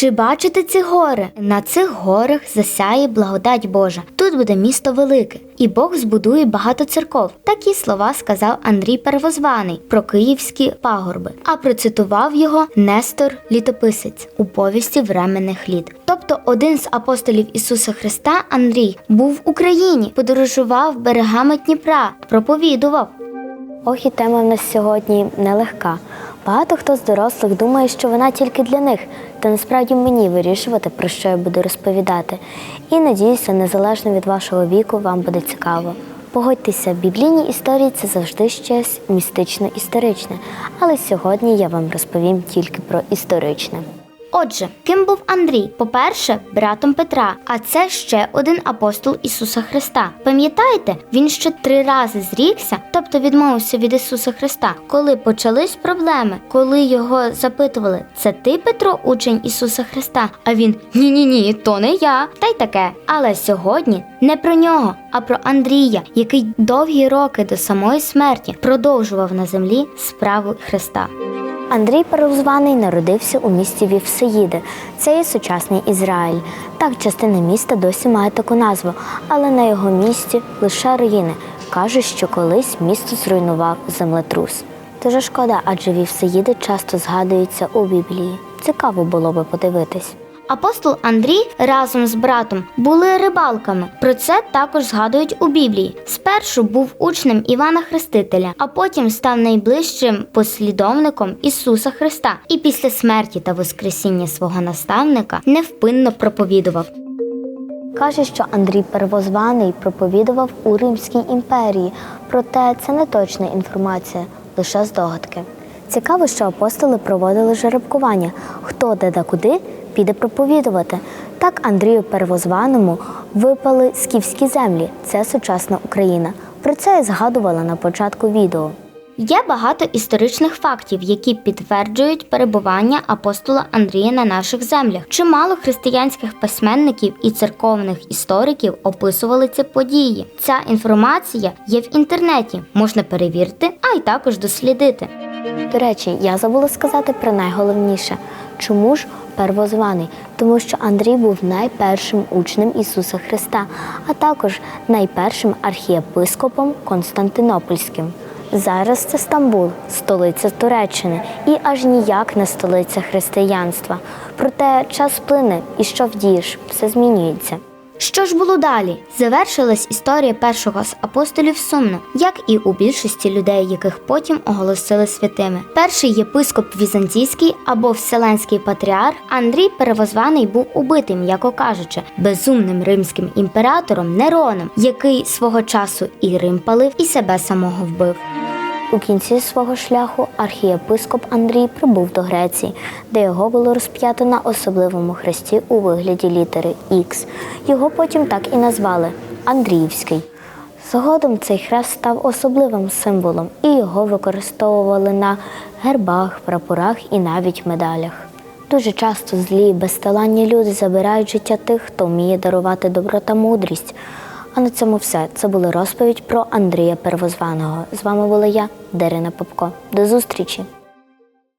Чи бачите ці гори? На цих горах засяє благодать Божа. Тут буде місто велике, і Бог збудує багато церков. Такі слова сказав Андрій Первозваний про київські пагорби, а процитував його Нестор Літописець у повісті временних літ. Тобто один з апостолів Ісуса Христа Андрій був в Україні, подорожував берегами Дніпра, проповідував. Ох, і тема в нас сьогодні нелегка. Багато хто з дорослих думає, що вона тільки для них, та насправді мені вирішувати, про що я буду розповідати. І надіюся, незалежно від вашого віку, вам буде цікаво. Погодьтеся, біблійні історії це завжди щось містично-історичне, але сьогодні я вам розповім тільки про історичне. Отже, ким був Андрій? По-перше, братом Петра, а це ще один апостол Ісуса Христа. Пам'ятаєте, він ще три рази зрікся, тобто відмовився від Ісуса Христа, коли почались проблеми, коли його запитували, це ти Петро, учень Ісуса Христа? А він ні, ні, ні, то не я, та й таке. Але сьогодні не про нього, а про Андрія, який довгі роки до самої смерті продовжував на землі справу Христа. Андрій Перезваний народився у місті Вівсеїди. Це є сучасний Ізраїль. Так, частина міста досі має таку назву, але на його місці лише руїни. Кажуть, що колись місто зруйнував землетрус. Дуже шкода, адже Вівсеїди часто згадуються у Біблії. Цікаво було би подивитись. Апостол Андрій разом з братом були рибалками. Про це також згадують у Біблії. Спершу був учнем Івана Хрестителя, а потім став найближчим послідовником Ісуса Христа і після смерті та воскресіння свого наставника невпинно проповідував. Каже, що Андрій Первозваний проповідував у Римській імперії, проте це не точна інформація, лише здогадки. Цікаво, що апостоли проводили жеребкування, хто де да куди піде проповідувати. Так Андрію Первозваному випали скіфські землі, це сучасна Україна. Про це я згадувала на початку відео. Є багато історичних фактів, які підтверджують перебування апостола Андрія на наших землях. Чимало християнських письменників і церковних істориків описували ці події. Ця інформація є в інтернеті, можна перевірити, а й також дослідити. До речі, я забула сказати про найголовніше. Чому ж первозваний? Тому що Андрій був найпершим учнем Ісуса Христа, а також найпершим архієпископом Константинопольським. Зараз це Стамбул, столиця Туреччини, і аж ніяк не столиця християнства. Проте час плине, і що вдієш, все змінюється. Що ж було далі? Завершилась історія першого з апостолів сумно, як і у більшості людей, яких потім оголосили святими. Перший єпископ візантійський або вселенський патріарх Андрій Перевозваний був убитий, м'яко кажучи, безумним римським імператором Нероном, який свого часу і Рим палив, і себе самого вбив. У кінці свого шляху архієпископ Андрій прибув до Греції, де його було розп'ято на особливому хресті у вигляді літери Х. Його потім так і назвали Андріївський. Згодом цей хрест став особливим символом, і його використовували на гербах, прапорах і навіть медалях. Дуже часто злі безталанні люди забирають життя тих, хто вміє дарувати добро та мудрість. А на цьому все. Це була розповідь про Андрія Первозваного. З вами була я, Дарина Попко. До зустрічі!